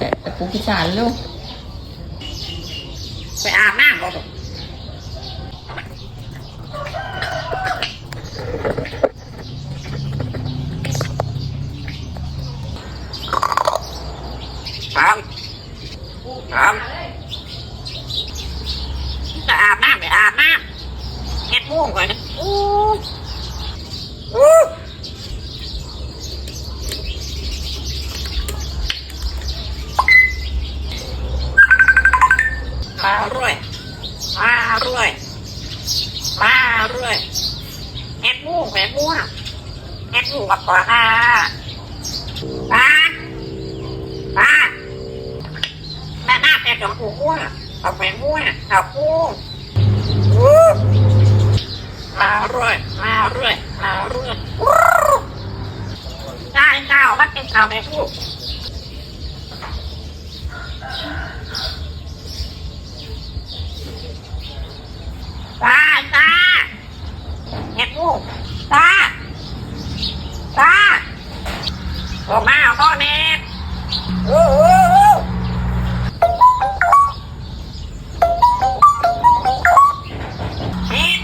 แต่แต่ปูพิสานลูกไปอาบน้ำก่อนทำทำจะอาบน้ำไปอาบน้ำเฮ็ดม่วงก่อนนะอู้อู้ มาเรื่อยมาเรื่อยมาเรื่อยเฮ็ดม่วงเฮ็ดม่วงเฮ็ดม่กับปลาปลาปลาแม่หน้าเป็ดของผูม่วงเอาไปม่วงเอาปูอู้มาเรื่อยมาเรื่อยมาเรื่อยได้เจ้าวัดเป็นเจ้าในผู้ตาตาเห็ดมูก ตา ตา ออกมาเอาพ่อเน็ตโอ้โหเน็ต